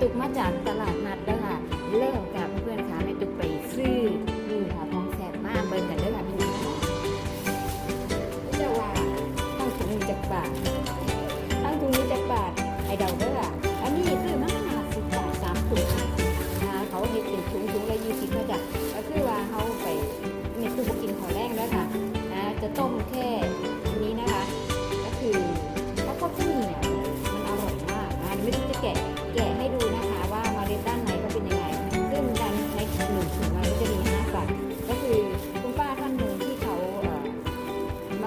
ตุกมาจากตลาดนัด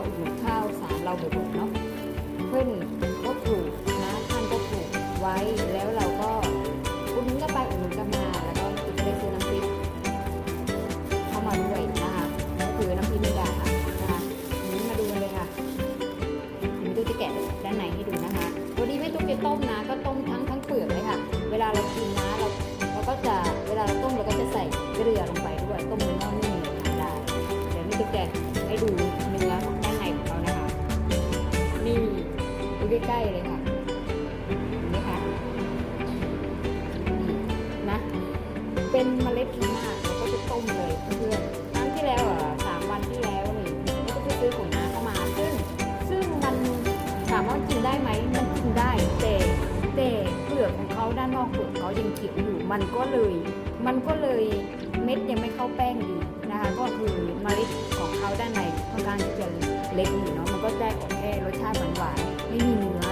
อุดหนุนข้าวสารเราบ่อยๆเนาะเพื่อนก็ปลูกนะท่านก็ปลูกไว้แล้วเราก็ ใกล้ๆเลยค่ะเห็นไหมคะนะเป็นเมล็ดพิมากเราก็จะต้มเลยเพื่อนครั้งที่แล้วอะสามวันที่แล้วนี่เราก็ไปซื้อของน้าเข้ามาซึ่งซึ่งมันถามว่ากินได้ไหมมันกินได้แต่แต่เปลือกของเขาด้านนอกเปลือกเขายังเขียวอยู่มันก็เลยมันก็เลยเม็ดยังไม่เข้าแป้งดีนะคะ ก็คือเมล็ดของเขาด้านในค่อนข้างที่จะเล็กอยู่เนาะ ก็ได้ออกแค่รสชาติหวานๆไม่มีเนื้อ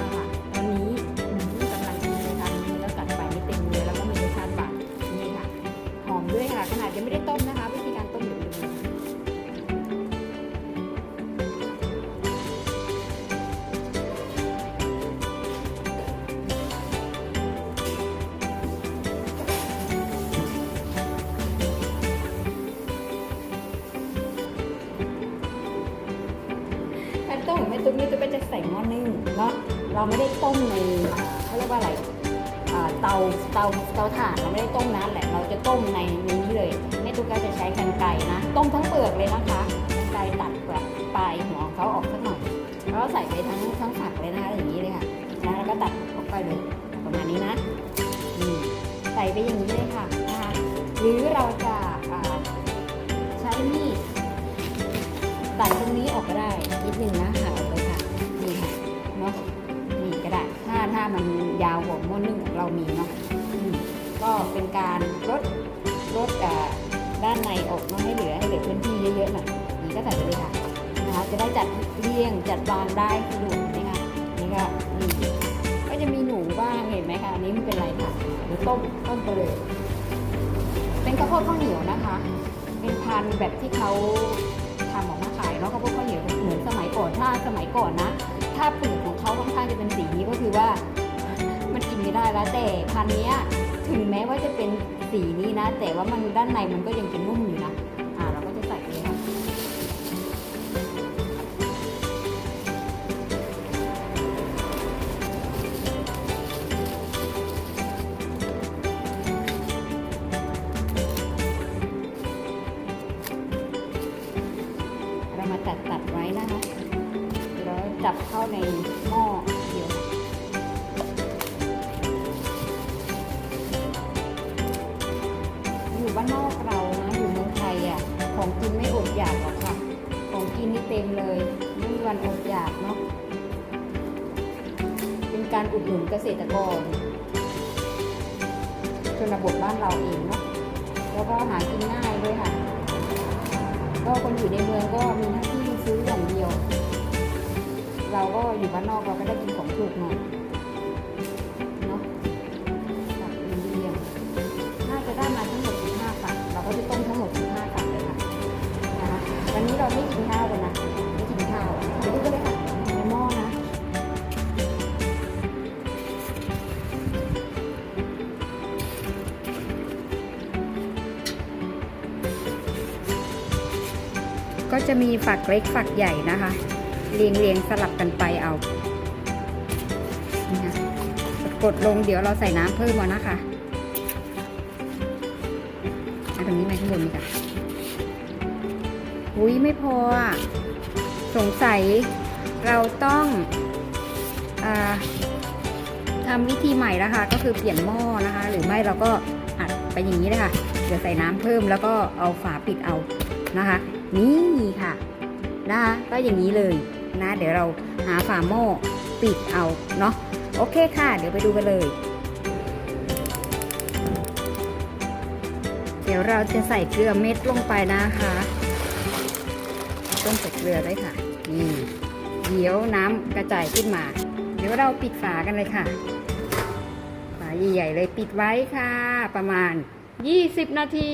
ตุ๊กนี่ตุ๊กก็จะใส่หม้อนึ่งเนาะเราไม่ได้ต้มในเขาเรียกว่าอะไรเตาเตาเตาถ่านเราไม่ได้ต้มนั้นแหละเราจะต้มในนี้เลยแม่ตุ๊กก็จะใช้กันไก่นะต้มทั้งเปลือกเลยนะคะกันไก่ตัดเปลือกปลายหัวของเขาออกสักหน่อยแล้วใส่ไปทั้งทั้งฝักเลยนะคะอย่างนี้เลยค่ะนะแล้วก็ตัดออกไปเลยประมาณนี้นะใส่ไปอย่างนี้เลยค่ะนะคะหรือเราจะใช้มีดตัดตรงนี้ออกก็ได้นิดนึงนะคะ มันยาวกว่าหม้อนึ่งของเรามีเนาะก็เป็นการลดลดด้านในออกมาให้เหลือให้เหลือพื้นที่เยอะๆหน่อยนี่ก็ใส่ไปเลยค่ะนะคะจะได้จัดเรียงจัดวางได้สะดวกนะคะนี่ก็นี่ก็จะมีหนูบ้างเห็นไหมคะอันนี้ไม่เป็นไรค่ะเดี๋ยวต้มต้มไปเลย เป็นข้าวโพดข้าวเหนียวนะคะ เป็นพันแบบที่เขาทำออกมาขายเนาะข้าวโพดข้าวเหนียวเหมือนสมัยก่อนถ้าสมัยก่อนนะ ถ้าเปลือกของเขาค่อนข้างจะเป็นสีนี้ก็คือว่ามันกินไม่ได้แล้วแต่พันธุ์เนี้ยถึงแม้ว่าจะเป็นสีนี้นะ แต่ว่ามันด้านในมันก็ยังจะนุ่มอยู่นะ จับเข้าในหม้อเดียวอยู่บ้านนอกเรานะอยู่เมืองไทยอะของกินไม่อดอยากหรอกค่ะ ของกินนี่เต็มเลยไม่มีวันอดอยากเนาะเป็นการอุดหนุนเกษตรกรชนบทบ้านเราเองเนาะแล้วก็หากินง่ายด้วยค่ะ ก็คนอยู่ในเมืองก็มีหน้าที่ซื้ออย่างเดียว เราก็อยู่บ้านนอกเราก็ได้กินของถูกหน่อยเนาะตัดเป็นเรียงน่าจะได้มาทั้งหมด15ฝักเราก็จะต้มทั้งหมด15ฝักเลยค่ะนะคะวันนี้เราไม่กินข้าวกันนะไม่กินข้าวเดี๋ยวดูกันเลยค่ะในหม้อนะก็จะมีฝักเล็กฝักใหญ่นะคะ เรียงเรียงสลับกันไปเอานี่ค่ะกดลงเดี๋ยวเราใส่น้ำเพิ่มมานะคะอันตรงนี้ไหมข้างบนนี่ค่ะอุ้ยไม่พออะสงสัยเราต้องอทำวิธีใหม่แล้วค่ะก็คือเปลี่ยนหม้อนะคะ หรือไม่เราก็อัดไปอย่างนี้เลยค่ะเดี๋ยวใส่น้ำเพิ่มแล้วก็เอาฝาปิดเอานะคะ นี่ค่ะนะคะก็อย่างนี้เลย นะ เดี๋ยวเราหาฝาหม้อปิดเอาเนาะโอเคค่ะ เดี๋ยวไปดูกันเลย เดี๋ยวเราจะใส่เกลือเม็ดลงไปนะคะต้องใส่เกลือด้วยค่ะนี่เดี๋ยวน้ำกระจายขึ้นมา เดี๋ยวเราปิดฝากันเลยค่ะฝาใหญ่ๆเลยปิดไว้ค่ะ ประมาณ 20 นาที